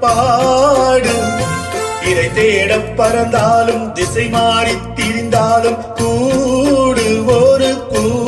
பண்பாடு இதை தேட பறந்தாலும் திசை மாறி திரிந்தாலும் கூடு ஒரு கூடு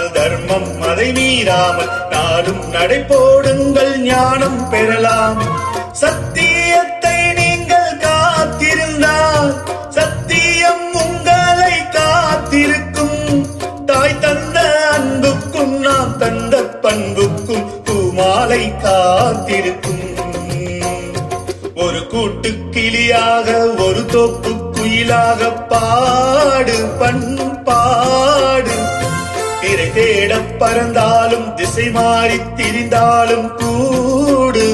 தர்மம் அதை மீறாமல் நாடும் நடை போடுங்கள் ஞானம் பெறலாம். சத்தியத்தை நீங்கள் காத்திருந்தால் சத்தியம் உங்களை காத்திருக்கும். தாய் தந்த அன்புக்கும் நாம் தந்த பண்புக்கும் பூமாலை காத்திருக்கும். ஒரு கூட்டு கிளியாக ஒரு தோப்பு குயிலாக பாடு பண் தேட பறந்தாலும் திசை மாறி திரிந்தாலும் கூடு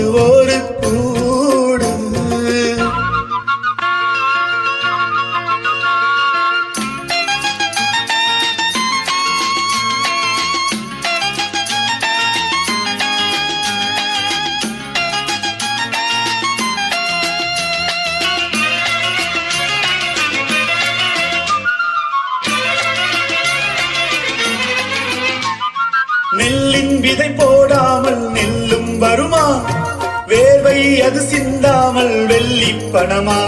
அது சிந்தாமல் வெள்ளி பணமா?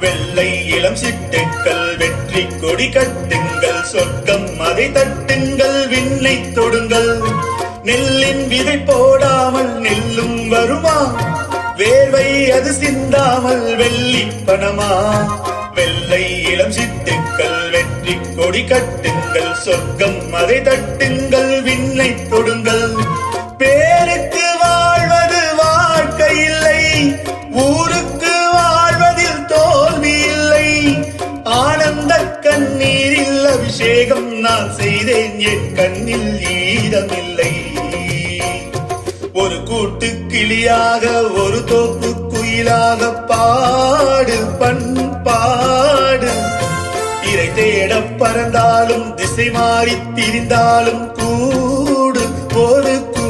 வெள்ளை இளம் சிட்டுக்கள் வெற்றி கொடி கட்டுங்கள் சொர்க்கம் அதை தட்டுங்கள் விண்ணை தொடுங்கள். நெல்லின் விதை போடாமல் நெல்லும் வருமா? வேர்வை அது சிந்தாமல் வெள்ளி பணமா? வெள்ளை இளம் சிட்டுக்கள் வெற்றி கொடி கட்டுங்கள் சொர்க்கம் அதை தட்டுங்கள் விண்ணை அபிஷேகம் நான் செய்தேன். என் கண்ணில் ஈரமில்லை. ஒரு கூட்டு கிளியாக ஒரு தோப்பு குயிலாக பாடு பண்பாடு இறை தேட பறந்தாலும் திசை மாறி திரிந்தாலும் கூடு. ஒரு கூ